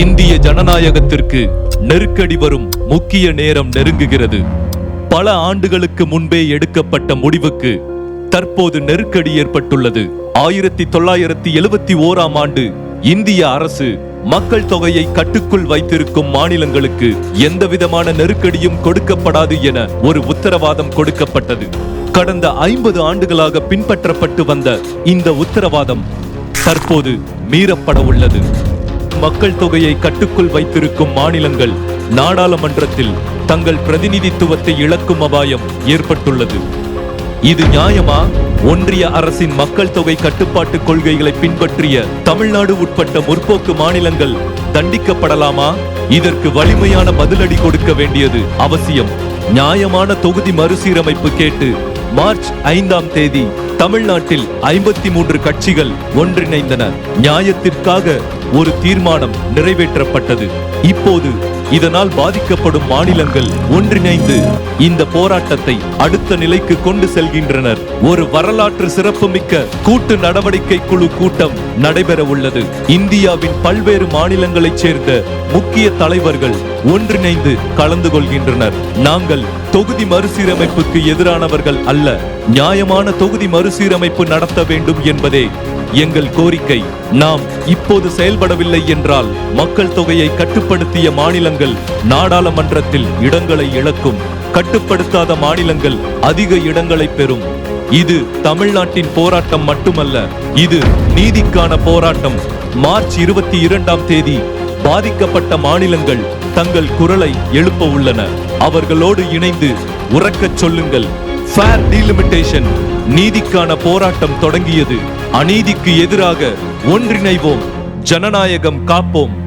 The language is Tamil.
இந்திய ஜனநாயகத்திற்கு நெருக்கடி வரும் முக்கிய நேரம் நெருங்குகிறது. பல ஆண்டுகளுக்கு முன்பே எடுக்கப்பட்ட முடிவுக்கு தற்போது நெருக்கடி ஏற்பட்டுள்ளது. ஆயிரத்தி தொள்ளாயிரத்தி எழுபத்தி ஓராம் ஆண்டு இந்திய அரசு மக்கள் தொகையை கட்டுக்குள் வைத்திருக்கும் மாநிலங்களுக்கு எந்தவிதமான நெருக்கடியும் கொடுக்கப்படாது என ஒரு உத்தரவாதம் கொடுக்கப்பட்டது. கடந்த ஐம்பது ஆண்டுகளாக பின்பற்றப்பட்டு வந்த இந்த உத்தரவாதம் தற்போது மீறப்பட உள்ளது. மக்கள் தொகையை கட்டுக்குள் வைத்திருக்கும் மாநிலங்கள் நாடாளுமன்றத்தில் தங்கள் பிரதிநிதித்துவத்தை இழக்கும் அபாயம் ஏற்பட்டுள்ளது. இது நியாயமா? ஒன்றிய அரசின் மக்கள் தொகை கட்டுப்பாட்டு கொள்கைகளை பின்பற்றிய தமிழ்நாடு உட்பட்ட முற்போக்கு மாநிலங்கள் தண்டிக்கப்படலாமா? இதற்கு வலிமையான பதிலடி கொடுக்க வேண்டியது அவசியம். நியாயமான தொகுதி மறுசீரமைப்பு கேட்டு மார்ச் ஐந்தாம் தேதி தமிழ்நாட்டில் ஐம்பத்தி மூன்று கட்சிகள் ஒன்றிணைந்தன. நியாயத்திற்காக ஒரு தீர்மானம் நிறைவேற்றப்பட்டது. இப்போது இதனால் பாதிக்கப்படும் மாநிலங்கள் ஒன்றிணைந்து இந்த போராட்டத்தை அடுத்த நிலைக்கு கொண்டு செல்கின்றனர். ஒரு வரலாற்று சிறப்புமிக்க கூட்டு நடவடிக்கை குழு கூட்டம் நடைபெற உள்ளது. இந்தியாவின் பல்வேறு மாநிலங்களைச் சேர்ந்த முக்கிய தலைவர்கள் ஒன்றிணைந்து கலந்து கொள்கின்றனர். நாங்கள் தொகுதி மறுசீரமைப்புக்கு எதிரானவர்கள் அல்ல. நியாயமான தொகுதி மறுசீரமைப்பு நடத்த வேண்டும் என்பதே எங்கள் கோரிக்கை நாம் இப்போது செயல்படவில்லை என்றால் மக்கள் தொகையை கட்டுப்படுத்திய மாநிலங்கள் நாடாளுமன்றத்தில் இடங்களை இழக்கும். கட்டுப்படுத்தாத மாநிலங்கள் அதிக இடங்களை பெறும். இது தமிழ்நாட்டின் போராட்டம் மட்டுமல்ல இது நீதிக்கான போராட்டம். மார்ச் இருபத்தி இரண்டாம் தேதி பாதிக்கப்பட்ட மாநிலங்கள் தங்கள் குரலை எழுப்ப உள்ளன. அவர்களோடு இணைந்து உறக்கச் சொல்லுங்கள். ஃபேர் டீலிமிட்டேஷன் நீதிக்கான போராட்டம் தொடங்கியது. அநீதிக்கு எதிராக ஒன்றிணைவோம். ஜனநாயகம் காப்போம்.